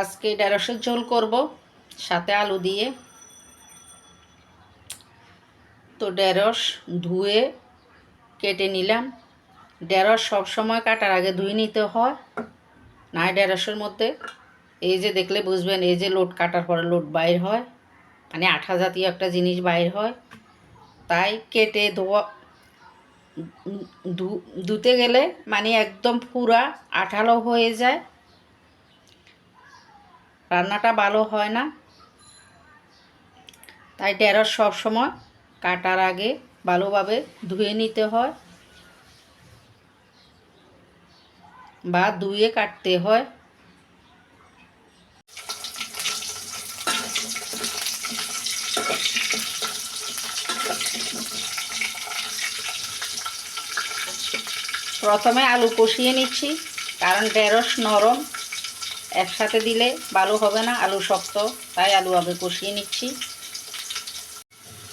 আজকে ঢেঁড়সের ঝোল করব, সাথে আলু দিয়ে। তো ঢেঁড়স ধুয়ে কেটে নিলাম। ঢেঁড়স সবসময় কাটার আগে ধুয়ে নিতে হয় না ঢেঁড়সের মধ্যে। এই যে দেখলে বুঝবেন, এই যে লোট কাটার পরে লোট বাইর হয় মানে আঠা জাতীয় একটা জিনিস বাইর হয়। তাই কেটে ধোয়া ধুতে গেলে মানে একদম পুরা আঠালো হয়ে যায়। রান্নাটা ভালো হয় না। তাই ঢেঁড়স সবসময় কাটার আগে ভালোভাবে ধুয়ে নিতে হয় বা ধুয়ে কাটতে হয়। প্রথমে আলু কষিয়ে নিচ্ছি, কারণ ঢেঁড়স নরম। একসাথে দিলে ভালো হবে না, আলু শক্ত, তাই আলু আগে কষিয়ে নিচ্ছি।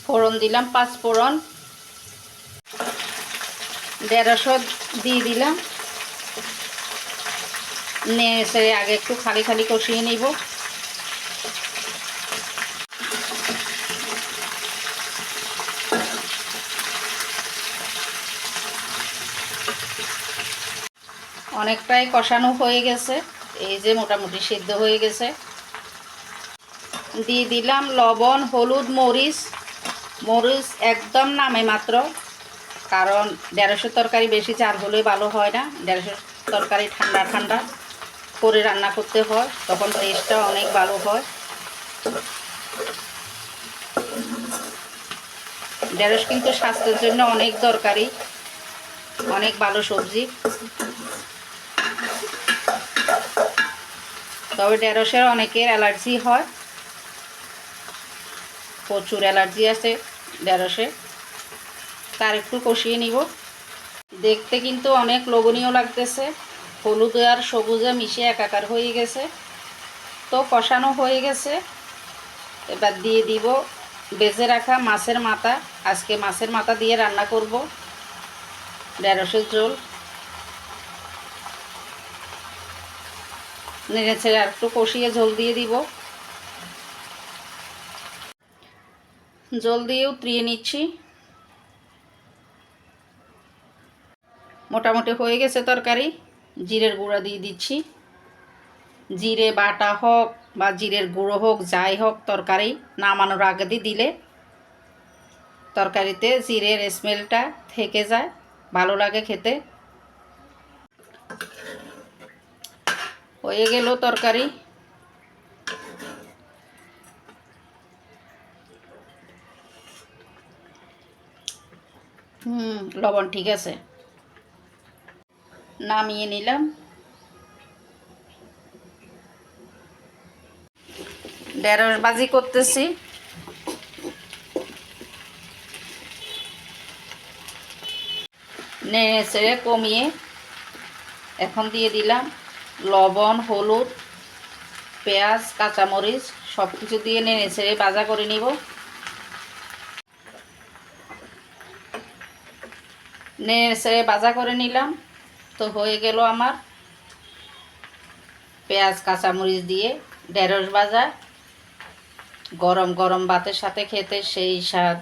ফোড়ন দিলাম, পাঁচ ফোড়ন। দেড়শো দিয়ে দিলাম। নেড়ে আগে একটু খালি খালি কষিয়ে নিব। অনেকটাই কষানো হয়ে গেছে। এই যে মোটামুটি সিদ্ধ হয়ে গেছে। দিয়ে দিলাম লবণ, হলুদ, মরিচ। মরিচ একদম নামে মাত্র, কারণ ঢেঁড়সের তরকারি বেশি চাল হলে ভালো হয় না। ঢেঁড়সের তরকারি ঠান্ডা ঠান্ডা করে রান্না করতে হয়, তখন টেস্টটা অনেক ভালো হয়। ঢেঁড়স কিন্তু স্বাস্থ্যের জন্য অনেক দরকারি, অনেক ভালো সবজি। তবে ঢেঁড়সের অনেকের অ্যালার্জি হয়। প্রচুর অ্যালার্জি আছে ঢেঁড়সে। তার একটু কষিয়ে নিব। দেখতে কিন্তু অনেক লোভনীয় লাগতেছে। হলুদ আর সবুজে মিশে একাকার হয়ে গেছে। তো কষানো হয়ে গেছে। এবার দিয়ে দিব বেজে রাখা মাছের মাথা। আজকে মাছের মাথা দিয়ে রান্না করব। ঢেঁড়সের ঝোল। নেড়ে ছেড়ে আর একটু কষিয়ে ঝোল দিয়ে দিব। জল দিয়ে উতরিয়ে নিচ্ছি। মোটামুটি হয়ে গেছে তরকারি। জিরের গুঁড়া দিয়ে দিচ্ছি। জিরে বাটা হোক বা জিরের গুঁড়ো হোক, যাই হোক, তরকারি নামানোর আগে দিয়ে দিলে তরকারিতে জিরের স্মেলটা থেকে যায়। ভালো লাগে খেতে। হয়ে গেল তরকারি। হুম, লবণ ঠিক আছে। নামিয়ে নিলাম। ঢেঁড়স বাজি করতেছি। নেড়ে কমিয়ে এখন দিয়ে দিলাম। লবণ, হলুদ, পেঁয়াজ, কাঁচামরিচ সব কিছু দিয়ে নেড়ে ছেড়ে ভাজা করে নিব। নেড়ে ছেড়ে ভাজা করে নিলাম। তো হয়ে গেল আমার পেঁয়াজ, কাঁচামরিচ দিয়ে ঢেঁড়স ভাজা। গরম গরম ভাতের সাথে খেতে সেই স্বাদ